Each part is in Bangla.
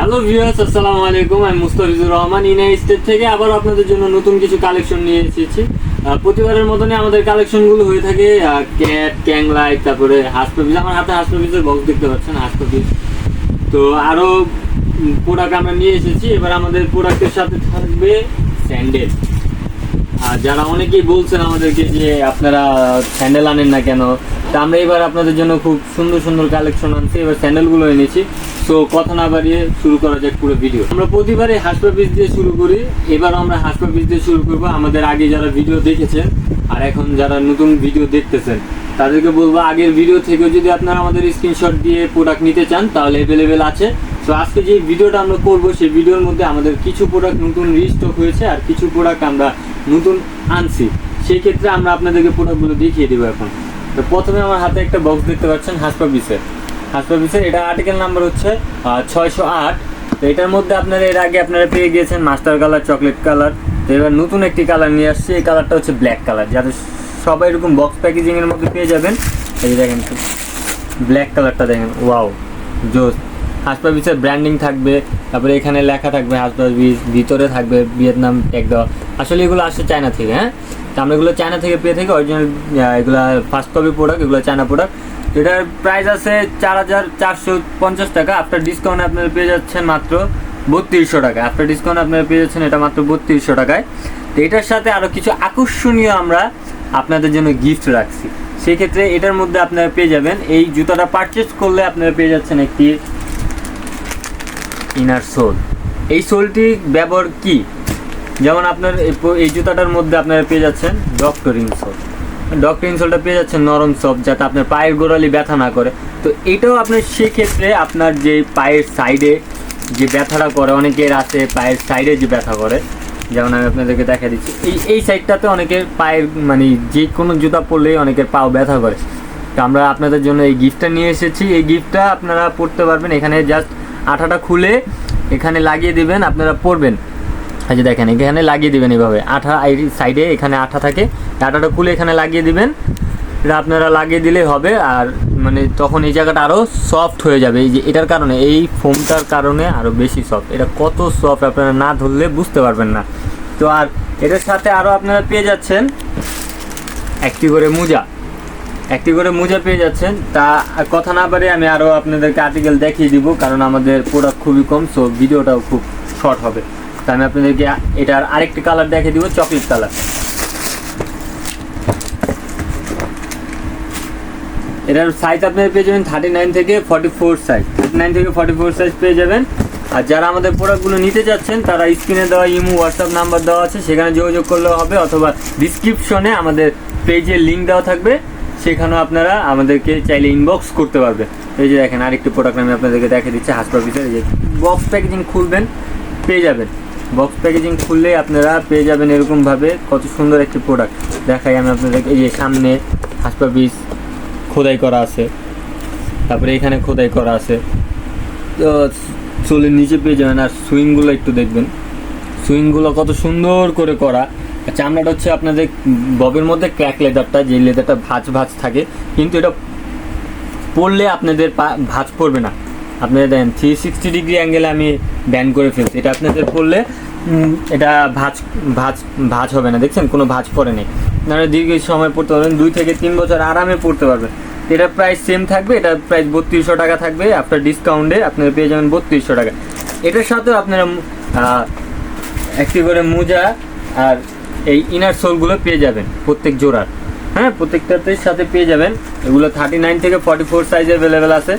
হ্যালো ভিউয়ার্স আসসালামু আলাইকুম আমি মুস্তাফিজুর রহমান ইনা স্টেট থেকে আবার আপনাদের জন্য নতুন কিছু কালেকশন নিয়ে এসেছি। প্রতিবারের মতনই আমাদের কালেকশনগুলো হয়ে থাকে ক্যাট ক্যাংলাইট তারপরে হাসপাপিস আমার হাতে হাসপাপিসের বক্স দেখতে পাচ্ছেন হাসপাপিস তো আরও প্রোডাক্ট আমরা নিয়ে এসেছি। এবার আমাদের প্রোডাক্টের সাথে থাকবে স্যান্ডেল যারা অনেকেই বলছেন আমাদেরকে যে আপনারা স্যান্ডেল আনেন না কেন, তা আমরা এবার আপনাদের জন্য খুব সুন্দর সুন্দর কালেকশন আনছি, এবার স্যান্ডেলগুলো এনেছি। তো কথা না বাড়িয়ে শুরু করা যাক পুরো ভিডিও আমরা প্রতিবারে হাসপা পিস দিয়ে শুরু করি, এবার আমরা হাসপা পিস দিয়ে শুরু করব। আমাদের আগে যারা ভিডিও দেখেছেন, আর এখন যারা নতুন ভিডিও দেখতেছেন, তাদেরকে বলব আগের ভিডিও থেকে যদি আপনারা আমাদের স্ক্রিনশট দিয়ে প্রোডাক্ট নিতে চান, তাহলে অ্যাভেলেবেল আছে। তো আজকে যে ভিডিওটা আমরা করব সেই ভিডিওর মধ্যে আমাদের কিছু প্রোডাক্ট নতুন রিস্টক হয়েছে আর কিছু প্রোডাক্ট আমরা নতুন আনছি। সেই ক্ষেত্রে আমরা আপনাদেরকে প্রোডাক্টগুলো দেখিয়ে দেবো এখন। তো প্রথমে আমার হাতে একটা বক্স দেখতে পাচ্ছেন, হাসপা পিসের হাসপা এটা আর্টিকেল নাম্বার হচ্ছে ছয়শো আট। তো এটার মধ্যে আপনারা এর আগে আপনারা পেয়ে গিয়েছেন মাস্টার কালার চকলেট কালার তো এবার নতুন একটি কালার নিয়ে আসছে, এই কালারটা হচ্ছে ব্ল্যাক কালার যাতে সবাই এরকম বক্স প্যাকেজিংয়ের মধ্যে পেয়ে যাবেন। এই দেখেন ব্ল্যাক কালারটা দেখেন ওয়াও জোস। হাসপা বিচের ব্র্যান্ডিং থাকবে, তারপরে এখানে লেখা থাকবে হাসপা বিচ ভিতরে থাকবে ভিয়েতনাম ট্যাগ দেওয়া। আসলে এগুলো আসছে চায়না থেকে হ্যাঁ? তো আমরা এগুলো চায়না থেকে পেয়ে থাকি অরিজিনাল এগুলো ফার্স্ট কপি প্রোডাক্ট এগুলো চায়না প্রোডাক্ট এটার প্রাইস আছে চার হাজার চারশো পঞ্চাশ টাকা। আফটার ডিসকাউন্ট আপনারা পেয়ে যাচ্ছেন মাত্র বত্রিশশো টাকা আফটার ডিসকাউন্ট আপনারা পেয়ে যাচ্ছেন এটা মাত্র বত্রিশশো টাকায়। তো এটার সাথে আরও কিছু আকর্ষণীয় আমরা আপনাদের জন্য গিফট রাখছি। সেক্ষেত্রে এটার মধ্যে আপনারা পেয়ে যাবেন, এই জুতাটা পারচেস করলে আপনারা পেয়ে যাচ্ছেন একটি ইনার সোল এই সোলটি ব্যবহার কি? যেমন আপনার এই জুতাটার মধ্যে আপনারা পেয়ে যাচ্ছেন ডক্টর ইনসোল ডক্টর ইনসোলটা পেয়ে যাচ্ছেন নরম সব যাতে আপনার পায়ের গোড়ালি ব্যথা না করে। তো এটাও আপনার সেক্ষেত্রে আপনার যে পায়ের সাইডে যে ব্যথাটা করে, অনেকের আছে পায়ের সাইডে যে ব্যথা করে। যেমন আমি আপনাদেরকে দেখা দিচ্ছি, এই এই সাইডটাতে অনেকের পায়ের মানে যে কোনো জুতা পরলেই অনেকের পাও ব্যথা করে। তো আমরা আপনাদের জন্য এই গিফটটা নিয়ে এসেছি। এই গিফটটা আপনারা পড়তে পারবেন এখানে জাস্ট আঠাটা খুলে এখানে লাগিয়ে দিবেন, আপনারা পরবেন। এই যে দেখেন, এখানে লাগিয়ে দিবেন এইভাবে আঠা সাইডে এখানে আঠা থাকে। আঠাটা খুলে এখানে লাগিয়ে দিবেন। এটা আপনারা লাগিয়ে দিলেই হবে, আর মানে তখন এই জায়গাটা আরও সফট হয়ে যাবে। এই যে এটার কারণে, এই ফোমটার কারণে আরও বেশি সফট এটা কত সফট আপনারা না ধরলে বুঝতে পারবেন না। তো আর এটার সাথে আরও আপনারা পেয়ে যাচ্ছেন একটি করে মোজা। একটি করে মোজা পেয়ে যাচ্ছেন। তা কথা না পারে আমি আরও আপনাদেরকে আর্টিকেল দেখিয়ে দিব, কারণ আমাদের প্রোডাক্ট খুবই কম সো ভিডিওটাও খুব শর্ট হবে। তা আমি আপনাদেরকে এটার আরেকটি কালার দেখিয়ে দিব চকলেট কালার এটার সাইজ আপনারা পেয়ে যাবেন থার্টি নাইন থেকে forty four size thirty nine থেকে ফর্টি ফোর সাইজ পেয়ে যাবেন। আর যারা আমাদের প্রোডাক্টগুলো নিতে যাচ্ছেন তারা স্ক্রিনে দেওয়া ইমো হোয়াটসঅ্যাপ নাম্বার দেওয়া আছে, সেখানে যোগাযোগ করলেও হবে, অথবা ডিসক্রিপশনে আমাদের পেজে লিঙ্ক দেওয়া থাকবে। সেখানেও আপনারা আমাদেরকে চাইলে ইনবক্স করতে পারবে। এই যে দেখেন, আরেকটি প্রোডাক্ট আমি আপনাদেরকে দেখে দিচ্ছি হাসপাতাল এই যে বক্স প্যাকেজিং খুলবেন, পেয়ে যাবেন। বক্স প্যাকেজিং খুললেই আপনারা পেয়ে যাবেন এরকমভাবে কত সুন্দর একটি প্রোডাক্ট দেখাই আমি আপনাদেরকে, এই যে সামনে হাসপাতাল খোদাই করা আছে। তারপরে এখানে খোদাই করা আছে। তো চুলের নিচে পেয়ে যাবেন, আর সুইংগুলো একটু দেখবেন। সুইংগুলো কত সুন্দর করে করা। চামড়াটা হচ্ছে আপনাদের ববের মধ্যে ক্র্যাক লেদারটা যে লেদারটা ভাঁজ ভাঁজ থাকে, কিন্তু এটা পড়লে আপনাদের ভাঁজ পড়বে না। আপনারা দেখেন থ্রি সিক্সটি ডিগ্রি অ্যাঙ্গেলে আমি ব্যান করে ফেলছি। এটা আপনাদের পড়লে এটা ভাঁজ ভাঁজ ভাঁজ হবে না। দেখছেন? কোনো ভাঁজ পড়ে নেই। আপনারা দীর্ঘ সময় পড়তে পারবেন, দুই থেকে তিন বছর আরামে পড়তে পারবেন। এটা প্রাইস সেম থাকবে, এটা প্রাইস বত্রিশশো টাকা থাকবে। আফটার ডিসকাউন্টে আপনারা পেয়ে যাবেন বত্রিশশো টাকা। এটার সাথেও আপনারা একটি করে মোজা আর এই ইনার সোলগুলো পেয়ে যাবেন প্রত্যেক জোড়ার। হ্যাঁ প্রত্যেকটাতে সাথে পেয়ে যাবেন। এগুলো থার্টি নাইন থেকে ফর্টি ফোর সাইজ অ্যাভেলেবেল আছে।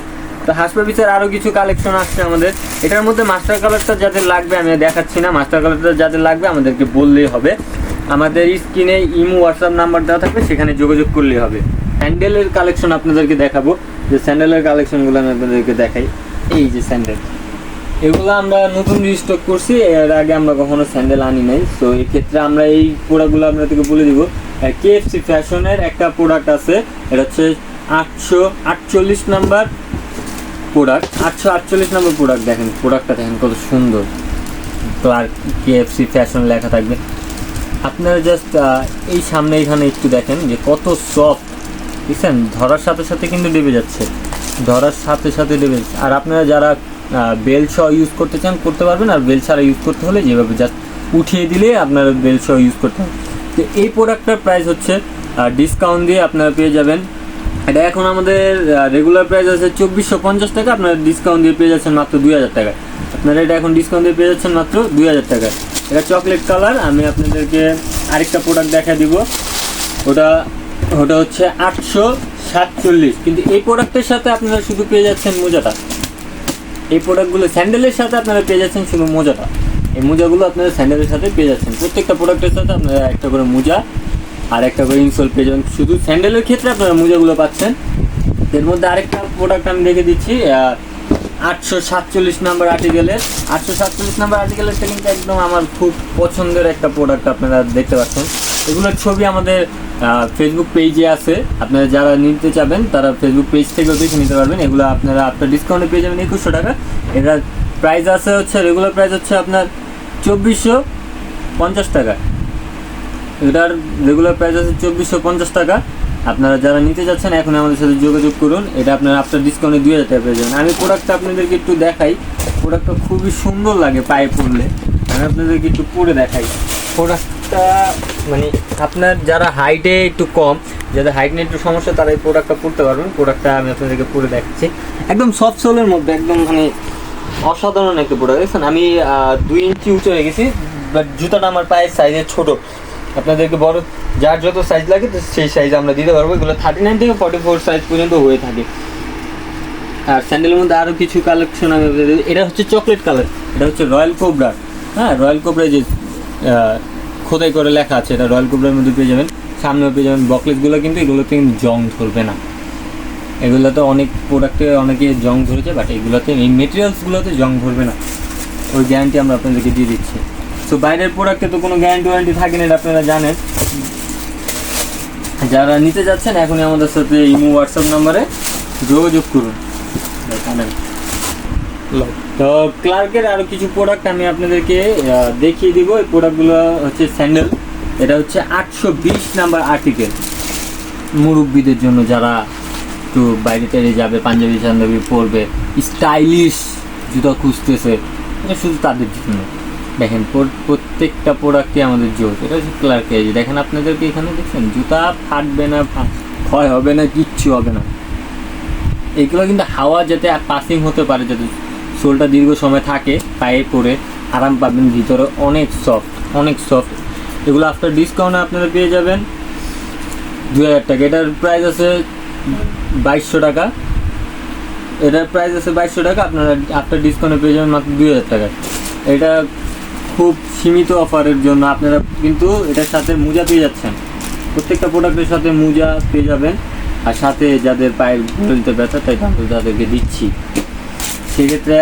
তো হাসপাবিসের আরও কিছু কালেকশন আসছে আমাদের। এটার মধ্যে মাস্টার কালারটা যাদের লাগবে, আমি দেখাচ্ছি না। মাস্টার কালারটা যাদের লাগবে, আমাদেরকে বললেই হবে। আমাদের স্ক্রিনে ইমো হোয়াটসঅ্যাপ নাম্বার দেওয়া থাকবে, সেখানে যোগাযোগ করলেই হবে। স্যান্ডেলের কালেকশন আপনাদেরকে দেখাবো। যে স্যান্ডেলের কালেকশনগুলো আমি আপনাদেরকে দেখাই। এই যে স্যান্ডেল এগুলো আমরা নতুন রিস্টক করছি, এর আগে আমরা কখনো স্যান্ডেল আনি নাই। তো এই ক্ষেত্রে আমরা এই প্রোডাক্টগুলো আপনাদেরকে বলে দিব। কেএফসি ফ্যাশনের একটা প্রোডাক্ট আছে, এটা হচ্ছে আটশো আটচল্লিশ নাম্বার প্রোডাক্ট আটশো আটচল্লিশ নম্বর প্রোডাক্ট দেখেন প্রোডাক্টটা দেখেন কত সুন্দর। তো আর কেএফসি ফ্যাশন লেখা থাকবে। আপনারা জাস্ট এই সামনে এখানে একটু দেখেন যে কত সফট বুঝছেন ধরার সাথে সাথে কিন্তু ডেবে যাচ্ছে। ধরার সাথে সাথে ডেবে যাচ্ছে। আর আপনারা যারা বেল সহ ইউজ করতে চান, করতে পারবেন। আর বেল ছাড়া ইউজ করতে হলে যেভাবে জাস্ট উঠিয়ে দিলে আপনার বেল সহ ইউজ করতে হবে তো এই প্রোডাক্টটার প্রাইস হচ্ছে ডিসকাউন্ট দিয়ে আপনারা পেয়ে যাবেন। এটা এখন আমাদের রেগুলার প্রাইস আছে চব্বিশশো পঞ্চাশ টাকা, আপনারা ডিসকাউন্ট দিয়ে পেয়ে যাচ্ছেন মাত্র দুই হাজার টাকা আপনারা এটা এখন ডিসকাউন্ট দিয়ে পেয়ে যাচ্ছেন মাত্র দুই হাজার টাকা এটা চকলেট কালার আমি আপনাদেরকে আরেকটা প্রোডাক্ট দেখা দিব। ওটা ওটা হচ্ছে আটশো সাতচল্লিশ। কিন্তু এই প্রোডাক্টের সাথে আপনারা শুধু পেয়ে যাচ্ছেন মোজাটা। এই প্রোডাক্টগুলো স্যান্ডেলের সাথে আপনারা পেয়ে যাচ্ছেন শুধু মোজাটা। এই মোজাগুলো আপনারা স্যান্ডেলের সাথে পেয়ে যাচ্ছেন। প্রত্যেকটা প্রোডাক্টের সাথে আপনারা একটা করে মোজা আর একটা করে ইনসোল পেয়ে যাবেন। শুধু স্যান্ডেলের ক্ষেত্রে আপনারা মোজাগুলো পাচ্ছেন। এর মধ্যে আরেকটা প্রোডাক্ট আমি দেখে দিচ্ছি আটশো সাতচল্লিশ নাম্বার আর্টিকেলের আটশো সাতচল্লিশ নাম্বার আর্টিকেলেরটা কিন্তু একদম আমার খুব পছন্দের একটা প্রোডাক্ট আপনারা দেখতে পাচ্ছেন। এগুলোর ছবি আমাদের ফেসবুক পেজে আছে। আপনারা যারা নিতে চাবেন, তারা ফেসবুক পেজ থেকেও দেখে নিতে পারবেন। এগুলো আপনারা আপনার ডিসকাউন্টে পেয়ে যাবেন একুশশো টাকা। এটার প্রাইস আছে হচ্ছে রেগুলার প্রাইস হচ্ছে আপনার চব্বিশশো পঞ্চাশ টাকা। এটার রেগুলার প্রাইস আছে চব্বিশশো পঞ্চাশ টাকা। আপনারা যারা নিতে যাচ্ছেন, এখন আমাদের সাথে যোগাযোগ করুন। এটা আপনারা আফটার ডিসকাউন্টে দুই হাজার টাকা পেয়ে যাবেন। আমি প্রোডাক্টটা আপনাদেরকে একটু দেখাই। প্রোডাক্টটা খুবই সুন্দর লাগে পায়ে পরলে আমি আপনাদেরকে একটু পরে দেখাই। প্রোডাক্টটা মানে আপনার যারা হাইটে একটু কম, যাদের হাইট নিয়ে একটু সমস্যা, তারা এই প্রোডাক্টটা পরতে পারবেন। প্রোডাক্টটা আমি আপনাদেরকে পরে দেখাচ্ছি। একদম সফট সোলের মধ্যে, একদম মানে অসাধারণ একটা প্রোডাক্ট দেখছেন, আমি দুই ইঞ্চি উঁচু হয়ে গেছি বাট জুতাটা আমার পায়ের সাইজের ছোট। আপনাদেরকে বড়, যার যত সাইজ লাগে, তো সেই সাইজ আমরা দিতে পারব। এগুলো থার্টি নাইন থেকে ফর্টি ফোর সাইজ পর্যন্ত হয়ে থাকে। আর স্যান্ডেলের মধ্যে আরও কিছু কালেকশন আমি এটা হচ্ছে চকলেট কালার এটা হচ্ছে রয়্যাল কোবরার হ্যাঁ রয়্যাল কোবরা যে খোদাই করে লেখা আছে, এটা রয়্যাল কোবরার মধ্যে পেয়ে যাবেন। সামনেও পেয়ে যাবেন বকলেসগুলো কিন্তু এগুলোতে জং ধরবে না। এগুলোতে অনেক প্রোডাক্টে অনেকে জং ধরেছে বাট এগুলোতে, এই মেটেরিয়ালসগুলোতে জং ধরবে না। ওই গ্যারান্টি আমরা আপনাদেরকে দিয়ে দিচ্ছি। তো বাইরের প্রোডাক্টে তো কোনো গ্যারান্টি ওয়ারেন্টি থাকে না, এটা আপনারা জানেন। যারা নিতে যাচ্ছেন, এখনই আমাদের সাথে ইমো হোয়াটসঅ্যাপ নাম্বারে যোগাযোগ করুন। তো ক্লার্কের আরও কিছু প্রোডাক্ট আমি আপনাদেরকে দেখিয়ে দিব। এই প্রোডাক্টগুলো হচ্ছে স্যান্ডেল এটা হচ্ছে আটশো বিশ নাম্বার আর্টিকেল মুরব্বীদের জন্য যারা একটু বাইরে টাইরে যাবে, পাঞ্জাবি সাঞ্জাবি পরবে স্টাইলিশ জুতা খুঁজতেছে, এটা শুধু তাদের জন্য। দেখেন প্রত্যেকটা প্রোডাক্টই আমাদের জোর। এটা হচ্ছে ক্লার্ক দেখেন আপনাদেরকে এখানে দেখছেন, জুতা ফাটবে না ক্ষয় হবে না, কিচ্ছু হবে না। এগুলো কিন্তু হাওয়া যাতে পাসিং হতে পারে, যাতে সোলটা দীর্ঘ সময় থাকে, পায়ে পরে আরাম পাবেন ভিতরে, অনেক সফট অনেক সফট এগুলো আফটার ডিসকাউন্টে আপনারা পেয়ে যাবেন। দু হাজার টাকা। এটার প্রাইস আছে বাইশশো টাকা। এটার প্রাইস আছে বাইশশো টাকা, আপনারা আফটার ডিসকাউন্টে পেয়ে যাবেন মাত্র দুই হাজার টাকা। এটা খুব সীমিত অফারের জন্য আপনারা কিন্তু এটার সাথে মোজা পেয়ে যাচ্ছেন। প্রত্যেকটা প্রোডাক্টের সাথে মোজা পেয়ে যাবেন। আর সাথে যাদের পায়ের ব্যথা, তাই তাদেরকে দিচ্ছি। সেক্ষেত্রে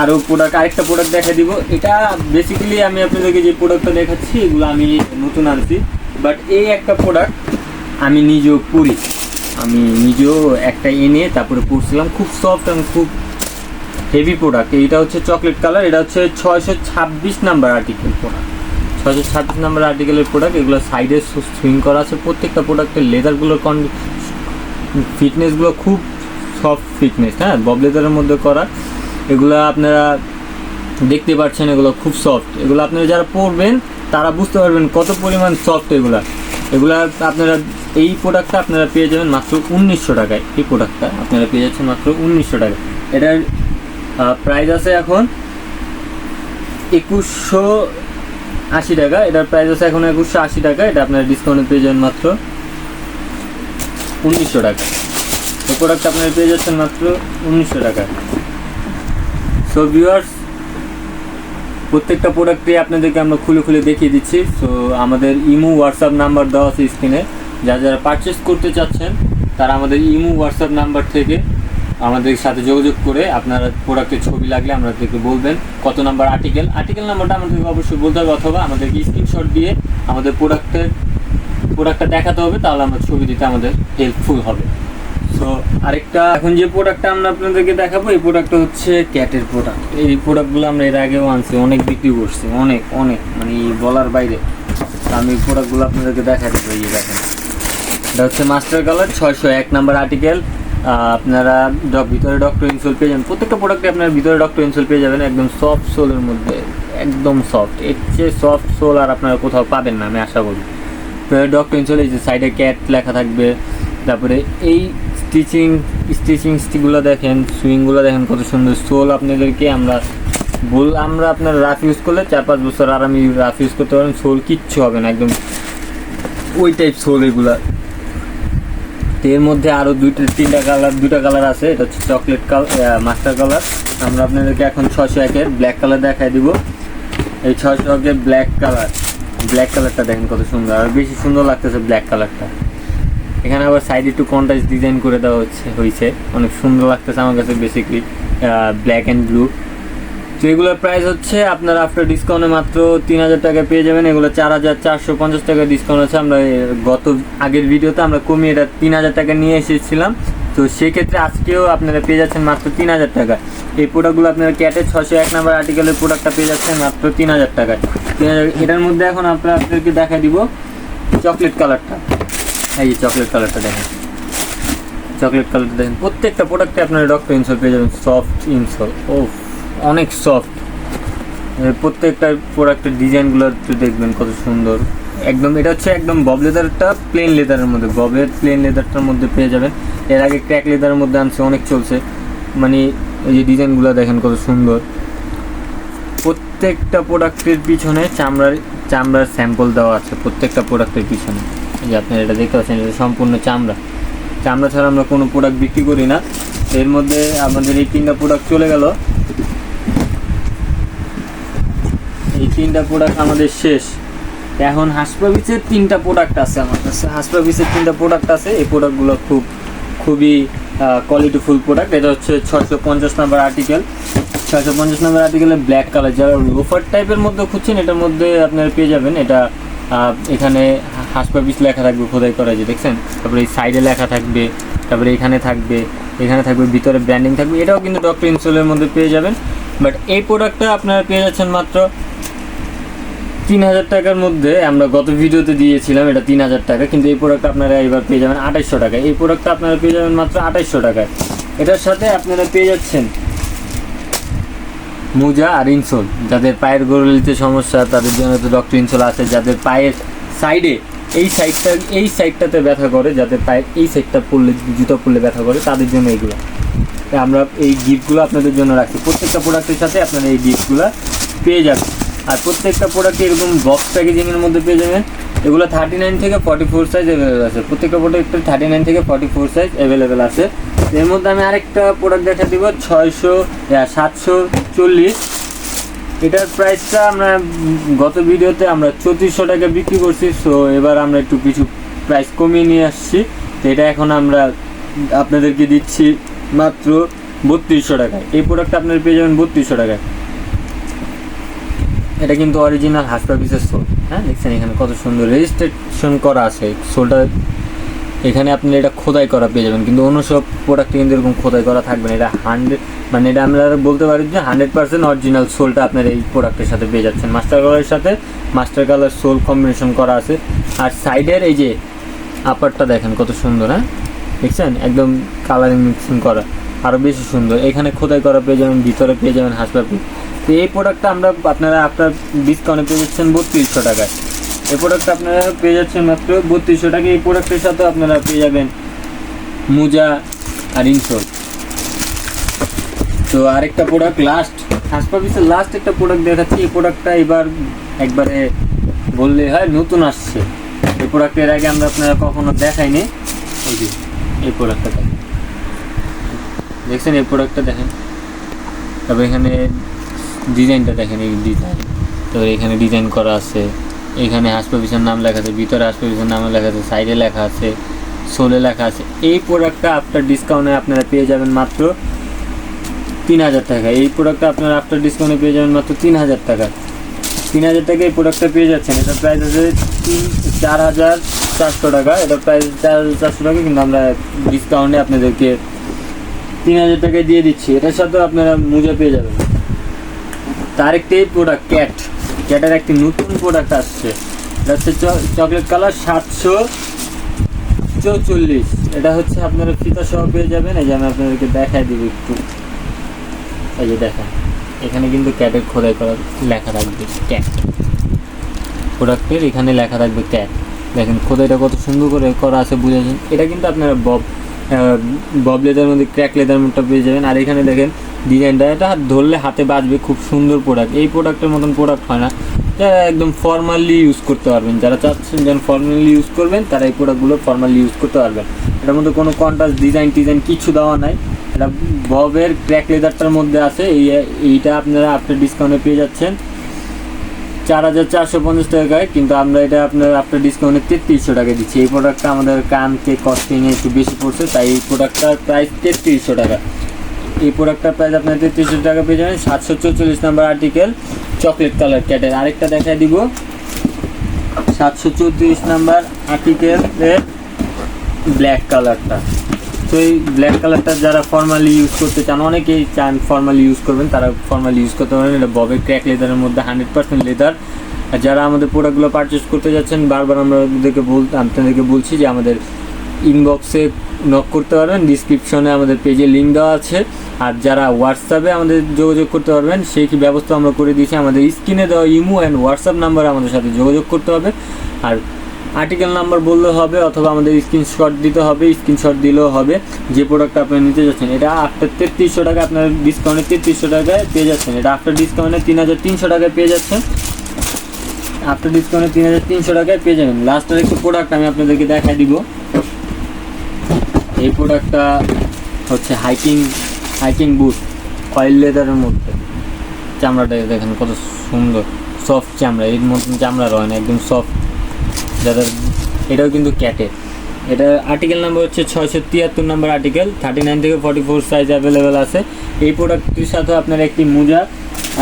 আরও প্রোডাক্ট আরেকটা প্রোডাক্ট দেখা দিব। এটা বেসিক্যালি আমি আপনাদেরকে যে প্রোডাক্টটা দেখাচ্ছি, এগুলো আমি নতুন আনছি। বাট এই একটা প্রোডাক্ট আমি নিজেও পরি। আমি নিজেও একটা এনে তারপরে পরছিলাম। খুব সফট এবং খুব হেভি প্রোডাক্ট এইটা হচ্ছে চকলেট কালার এটা হচ্ছে ছয়শো ছাব্বিশ নাম্বার আর্টিকেল প্রোডাক্ট ছয়শো ছাব্বিশ নাম্বার আর্টিকেলের প্রোডাক্ট এগুলো সাইডে সুইং করা আছে। প্রত্যেকটা প্রোডাক্টের লেদারগুলোর কন ফিটনেসগুলো খুব সফট ফিটনেস হ্যাঁ? বব লেদারের মধ্যে করা। এগুলো আপনারা দেখতে পাচ্ছেন, এগুলো খুব সফট এগুলো আপনারা যারা পরবেন, তারা বুঝতে পারবেন কত পরিমাণ সফট এগুলা। এগুলা আপনারা, এই প্রোডাক্টটা আপনারা পেয়ে যাবেন মাত্র উনিশশো টাকায়। এই প্রোডাক্টটা আপনারা পেয়ে যাচ্ছেন মাত্র উনিশশো টাকায়। এটার প্রাইস আছে এখন একুশশো আশি টাকা। এটার প্রাইস আছে এখন একুশশো আশি টাকা। এটা আপনারা ডিসকাউন্টে পেয়ে যাবেন মাত্র উনিশশো টাকা এই প্রোডাক্ট আপনারা পেয়ে যাচ্ছেন মাত্র উনিশশো টাকা। সো ভিউয়ার্স প্রত্যেকটা প্রোডাক্টই আপনাদেরকে আমরা খুলে খুলে দেখিয়ে দিচ্ছি। সো আমাদের ইমো হোয়াটসঅ্যাপ নাম্বার দেওয়া আছে স্ক্রিনে যারা যারা পারচেস করতে চাচ্ছেন, তারা আমাদের ইমো হোয়াটসঅ্যাপ নাম্বার থেকে আমাদের সাথে যোগাযোগ করে আপনারা প্রোডাক্টের ছবি লাগলে আমাদেরকে বলবেন। কত নাম্বার আর্টিকেল আর্টিকেল নাম্বারটা আমাদেরকে অবশ্যই বলতে হবে অথবা আমাদেরকে স্ক্রিনশট দিয়ে আমাদের প্রোডাক্টের প্রোডাক্টটা দেখাতে হবে, তাহলে আমরা ছবি দিতে আমাদের হেল্পফুল হবে। সো আরেকটা, এখন যে প্রোডাক্টটা আমরা আপনাদেরকে দেখাবো, এই প্রোডাক্টটা হচ্ছে ক্যাটের প্রোডাক্ট এই প্রোডাক্টগুলো আমরা এর আগেও আনছি, অনেক বিক্রি করছি, অনেক অনেক মানে বলার বাইরে। আমি প্রোডাক্টগুলো আপনাদেরকে দেখাতে পারি এই দেখেন। এটা হচ্ছে মাস্টার কালার ছয়শো এক নাম্বার আর্টিকেল আপনারা ভিতরে ডক্টর ইনসোল পেয়ে যাবেন। প্রত্যেকটা প্রোডাক্টে আপনার ভিতরে ডক্টর ইনসোল পেয়ে যাবেন, একদম সফট সোলের মধ্যে, একদম সফট এর চেয়ে সফট সোল আর আপনারা কোথাও পাবেন না, আমি আশা করি। ডক্টর ইনসোল এই যে সাইডে ক্যাট লেখা থাকবে। তারপরে এই স্টিচিং স্টিচিং স্টিকগুলো দেখেন, সুইংগুলো দেখেন কত সুন্দর। সোল আপনাদেরকে আমরা বল আমরা আপনার রাফ ইউজ করলে চার পাঁচ বছর আরামে রাফ ইউজ করতে পারেন। সোল কিচ্ছু হবে না, একদম ওই টাইপ সোল এগুলা। এর মধ্যে আরও দুইটা, তিনটা কালার দুটা কালার আছে। এটা হচ্ছে চকলেট কালার মাস্টার কালার আমরা আপনাদেরকে এখন ছশো একের ব্ল্যাক কালার দেখাই দিব। এই ছশো একের ব্ল্যাক কালার ব্ল্যাক কালারটা দেখেন কত সুন্দর। আর বেশি সুন্দর লাগতেছে ব্ল্যাক কালারটা এখানে আবার সাইডে একটু কন্ট্রাস্ট ডিজাইন করে দেওয়া হচ্ছে হয়েছে অনেক সুন্দর লাগতেছে আমার কাছে বেসিকলি ব্ল্যাক অ্যান্ড ব্লু তো এগুলোর প্রাইস হচ্ছে আপনার আফটার ডিসকাউন্টে মাত্র তিন হাজার টাকা পেয়ে যাবেন। এগুলো চার হাজার চারশো পঞ্চাশ টাকা ডিসকাউন্ট আছে। আমরা গত আগের ভিডিওতে আমরা কমিয়ে এটা তিন হাজার টাকা নিয়ে এসেছিলাম। তো সেক্ষেত্রে আজকেও আপনারা পেয়ে যাচ্ছেন মাত্র তিন হাজার টাকা। এই প্রোডাক্টগুলো আপনারা ক্যাটের ছশো এক নাম্বার আর্টিকেলের প্রোডাক্টটা পেয়ে যাচ্ছেন মাত্র তিন হাজার টাকায়। এটার মধ্যে এখন আপনারা আপনাদেরকে দেখা দিব চকলেট কালারটা এই চকলেট কালারটা দেখেন। চকলেট কালারটা দেখেন, প্রত্যেকটা প্রোডাক্টে আপনারা ডক্টর ইনসোল পেয়ে যাবেন সফট ইনসোল ও অনেক সফট প্রত্যেকটা প্রোডাক্টের ডিজাইনগুলো একটু দেখবেন কত সুন্দর। একদম, এটা হচ্ছে একদম বব লেদারটা প্লেন লেদারের মধ্যে ববের প্লেন লেদারটার মধ্যে পেয়ে যাবেন। এর আগে ক্র্যাক লেদারের মধ্যে আনছে, অনেক চলছে। মানে এই যে ডিজাইনগুলো দেখেন কত সুন্দর। প্রত্যেকটা প্রোডাক্টের পিছনে চামড়ার চামড়ার স্যাম্পল দেওয়া আছে, প্রত্যেকটা প্রোডাক্টের পিছনে। যে আপনারা এটা দেখতে পাচ্ছেন, এটা সম্পূর্ণ চামড়া। চামড়া ছাড়া আমরা কোনো প্রোডাক্ট বিক্রি করি না। এর মধ্যে আমাদের এই তিনটা প্রোডাক্ট চলে গেল। এই তিনটা প্রোডাক্ট আমাদের শেষ। এখন হাসপাবিসের তিনটা প্রোডাক্ট আছে আমার কাছে। হাসপাবিসের তিনটা প্রোডাক্ট আছে। এই প্রোডাক্টগুলো খুব, খুবই কোয়ালিটিফুল প্রোডাক্ট এটা হচ্ছে ছয়শো পঞ্চাশ নাম্বার আর্টিকেল ছয়শো পঞ্চাশ নাম্বার আর্টিকেলে ব্ল্যাক কালার যারা লোফার টাইপের মধ্যে খুঁজছেন, এটার মধ্যে আপনারা পেয়ে যাবেন। এটা এখানে হাসপাবিস লেখা থাকবে, খোদাই করা যে, দেখছেন? তারপরে এই সাইডে লেখা থাকবে, তারপরে এখানে থাকবে এখানে থাকবে, ভিতরে ব্র্যান্ডিং থাকবে, এটাও কিন্তু ডক্টর ইনসোলের মধ্যে পেয়ে যাবেন। বাট এই প্রোডাক্টটা আপনারা পেয়ে যাচ্ছেন মাত্র তিন হাজার টাকার মধ্যে। আমরা গত ভিডিওতে দিয়েছিলাম, এটা তিন হাজার টাকা, কিন্তু এই প্রোডাক্ট আপনারা এবার পেয়ে যাবেন আঠাইশশো টাকা এই প্রোডাক্টটা আপনারা পেয়ে যাবেন মাত্র আঠাইশশো টাকায়। এটার সাথে আপনারা পেয়ে যাচ্ছেন মোজা আর ইনসোল, যাদের পায়ের গোড়ালিতে সমস্যা, তাদের জন্য তো ডক্টর ইনসোল আছে, যাদের পায়ের সাইডে এই সাইডটা এই সাইডটাতে ব্যথা করে, যাদের পায়ের এই সাইডটা পড়লে, জুতো পরলে ব্যথা করে, তাদের জন্য এইগুলো। আমরা এই গিফটগুলো আপনাদের জন্য রাখছি। প্রত্যেকটা প্রোডাক্টের সাথে আপনারা এই গিফটগুলো পেয়ে যাবেন। আর প্রত্যেকটা প্রোডাক্টে এরকম বক্স প্যাকেজিংয়ের মধ্যে পেয়ে যাবেন। এগুলো থার্টি নাইন থেকে ফর্টি ফোর সাইজ অ্যাভেলেবেল আছে। প্রত্যেকটা প্রোডাক্টের থার্টি নাইন থেকে ফর্টি ফোর সাইজ অ্যাভেলেবেল আছে। এর মধ্যে আমি আরেকটা প্রোডাক্ট দেখা দিব, ছয়শো সাতশো চল্লিশ। এটার প্রাইসটা আমরা গত ভিডিওতে আমরা চৌত্রিশশো টাকা বিক্রি করছি সো এবার আমরা একটু কিছু প্রাইস কমিয়ে নিয়ে আসছি। তো এটা এখন আমরা আপনাদেরকে দিচ্ছি মাত্র বত্রিশশো টাকায় এই প্রোডাক্টটা আপনারা পেয়ে যাবেন বত্রিশশো টাকায় এটা কিন্তু অরিজিনাল হাসপাবিসের সোল হ্যাঁ? দেখছেন এখানে কত সুন্দর রেজিস্ট্রেশন করা আছে। সোলটা এখানে আপনি এটা খোদাই করা পেয়ে যাবেন। কিন্তু অন্য সব প্রোডাক্টে কিন্তু এরকম খোদাই করা থাকবে না। এটা হান্ড্রেড মানে এটা আমরা বলতে পারি যে হান্ড্রেড পার্সেন্ট অরিজিনাল সোলটা আপনার এই প্রোডাক্টের সাথে পেয়ে যাচ্ছেন। মাস্টার কালারের সাথে মাস্টার কালার সোল কম্বিনেশন করা আছে। আর সাইডের এই যে আপারটা দেখেন কত সুন্দর হ্যাঁ? দেখছেন? একদম কালারিং মিক্সিং করা। আরও বেশি সুন্দর। এখানে খোদাই করা পেয়ে যাবেন, ভিতরে পেয়ে যাবেন হাসপাতাল। তো এই প্রোডাক্টটা আমরা আপনারা আপনার ডিসকাউন্টে পেয়ে যাচ্ছেন বত্রিশশো টাকায়। এই প্রোডাক্টটা আপনারা পেয়ে যাচ্ছেন মাত্র বত্রিশশো টাকা। এই প্রোডাক্টের সাথে আপনারা পেয়ে যাবেন মোজা আর ইনসোল তো আরেকটা প্রোডাক্ট লাস্ট হাসপাতালের লাস্ট একটা প্রোডাক্ট দেখাচ্ছি। এই প্রোডাক্টটা এবার একবারে বললে হয় নতুন আসছে। এই প্রোডাক্টের আগে আমরা আপনারা কখনো দেখাইনি। এই যে, এই প্রোডাক্টটা দেখেন। দেখছেন এই প্রোডাক্টটা দেখেন? তবে এখানে ডিজাইনটা দেখেন এই ডিজাইন তো এখানে ডিজাইন করা আছে। এখানে হাসপাবিসের নাম লেখা আছে, ভিতরে হাসপাবিসের নাম লেখা আছে সাইডে লেখা আছে সোলে লেখা আছে। এই প্রোডাক্টটা আফটার ডিসকাউন্টে আপনারা পেয়ে যাবেন মাত্র তিন হাজার টাকা। এই প্রোডাক্টটা আপনারা আফটার ডিসকাউন্টে পেয়ে যাবেন মাত্র তিন হাজার টাকা। তিন হাজার টাকা এই প্রোডাক্টটা পেয়ে যাচ্ছেন। এটা প্রাইস আছে তিন, চার হাজার চারশো টাকা। এটা প্রাইস চার হাজার চারশো টাকা, কিন্তু আমরা ডিসকাউন্টে আপনাদেরকে তিন হাজার টাকায় দিয়ে দিচ্ছি। এটার সাথেও আপনারা মোজা পেয়ে যাবেন। তার একটি প্রোডাক্ট ক্যাট ক্যাটের একটি নতুন প্রোডাক্ট আসছে। এটা হচ্ছে চকলেট কালার সাতশো চৌচল্লিশ। এটা হচ্ছে আপনারা ফিতা সহ পেয়ে যাবেন। এই যে আমি আপনাদেরকে দেখাই দিব একটু। এই যে দেখেন, এখানে কিন্তু ক্যাটের খোদাই করা লেখা থাকবে ক্যাট প্রোডাক্টের এখানে লেখা থাকবে ক্যাট দেখেন, খোদাইটা কত সুন্দর করে করা আছে, বুঝেছেন? এটা কিন্তু আপনারা বব বব লেদার মধ্যে ক্র্যাক লেদার মধ্যে পেয়ে যাবেন। আর এখানে দেখেন ডিজাইনটা এটা ধরলে হাতে বাজবে খুব সুন্দর প্রোডাক্ট এই প্রোডাক্টের মতন প্রোডাক্ট হয় না। যারা একদম ফর্মালি ইউজ করতে পারবেন, যারা চাচ্ছেন যেন ফর্মালি ইউজ করবেন, তারা এই প্রোডাক্টগুলো ফর্মালি ইউজ করতে পারবেন। এটার মধ্যে কোনো কন্ট্রাস্ট ডিজাইন টিজাইন কিছু দেওয়া নাই। এটা ববের ক্র্যাক লেদারটার মধ্যে আছে। এই, এইটা আপনারা আফটার ডিসকাউন্টে পেয়ে যাচ্ছেন। চার হাজার চারশো পঞ্চাশ টাকায় কিন্তু আমরা এটা আপনার আপনার ডিসকাউন্টে তেত্রিশশো টাকা দিচ্ছি। এই প্রোডাক্টটা আমাদের কানকে কস্টিংয়ে একটু বেশি পড়ছে, তাই এই প্রোডাক্টটার প্রাইস তেত্রিশশো টাকা। এই প্রোডাক্টটার প্রাইস আপনার তেত্রিশশো টাকা পেয়ে যাবেন সাতশো চৌচল্লিশ নাম্বার আর্টিকেল চকলেট কালার ক্যাটের আরেকটা দেখাই দিব। সাতশো চৌত্রিশ নাম্বার আর্টিকেলের ব্ল্যাক কালারটা তো এই ব্ল্যাক কালারটা যারা ফর্মালি ইউজ করতে চান, অনেকেই চান ফর্মালি ইউজ করবেন, তারা ফর্মালি ইউজ করতে পারেন এটা ববের ক্র্যাক লেদারের মধ্যে হান্ড্রেড পার্সেন্ট লেদার আর যারা আমাদের প্রোডাক্টগুলো পারচেস করতে যাচ্ছেন, বারবার আমরা ওদেরকে বল, আপনাদেরকে বলছি যে আমাদের ইনবক্সে নক করতে পারবেন ডিসক্রিপশনে আমাদের পেজে লিঙ্ক দেওয়া আছে। আর যারা হোয়াটসঅ্যাপে আমাদের যোগাযোগ করতে পারবেন, সেই কি ব্যবস্থা আমরা করে দিয়েছি। আমাদের স্ক্রিনে দেওয়া ইমো অ্যান্ড হোয়াটসঅ্যাপ নাম্বারে আমাদের সাথে যোগাযোগ করতে হবে। আর আর্টিকেল নাম্বার বললে হবে অথবা আমাদের স্ক্রিনশট দিতে হবে স্ক্রিনশট দিলেও হবে যে প্রোডাক্টটা আপনি নিতে যাচ্ছেন। এটা আফটার তেত্রিশশো টাকা আপনার ডিসকাউন্টে তেত্রিশশো টাকায় পেয়ে যাচ্ছেন। এটা আফটার ডিসকাউন্টে তিন হাজার তিনশো টাকায় পেয়ে যাচ্ছেন। আফটার ডিসকাউন্টে তিন হাজার তিনশো টাকায় পেয়ে যাবেন। লাস্টের একটু প্রোডাক্ট আমি আপনাদেরকে দেখাই দিব। এই প্রোডাক্টটা হচ্ছে হাইকিং হাইকিং বুট কয়েল লেদারের মধ্যে। চামড়াটা দেখেন কত সুন্দর সফট চামড়া। এর মতন চামড়া রয় না, একদম সফট যাদের, এটাও কিন্তু ক্যাটের এটা আর্টিকেল নাম্বার হচ্ছে ছয়শো তিয়াত্তর নাম্বার আর্টিকেল থার্টি নাইন থেকে ফর্টি ফোর সাইজ অ্যাভেলেবেল আছে। এই প্রোডাক্টটির সাথে আপনার একটি মোজা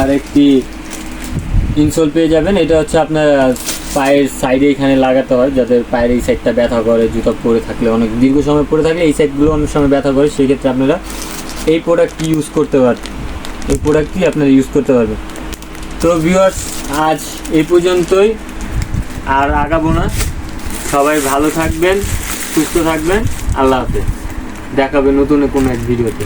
আর একটি ইনসোল পেয়ে যাবেন। এটা হচ্ছে আপনার পায়ের সাইডে এখানে লাগাতে হয়, যাদের পায়ের এই সাইডটা ব্যথা করে, জুতো পরে থাকলে, অনেক দীর্ঘ সময় পরে থাকলে এই সাইডগুলো অনেক সময় ব্যথা করে, সেই ক্ষেত্রে আপনারা এই প্রোডাক্টটি ইউজ করতে পারবেন এই প্রোডাক্টটি আপনারা ইউজ করতে পারবেন। তো ভিউয়ার্স আজ এই পর্যন্তই। আর আগাবো না। সবাই ভালো থাকবেন, সুস্থ থাকবেন। আল্লাহ হাফেজ। দেখাবে নতুন কোনো এক ভিডিওতে।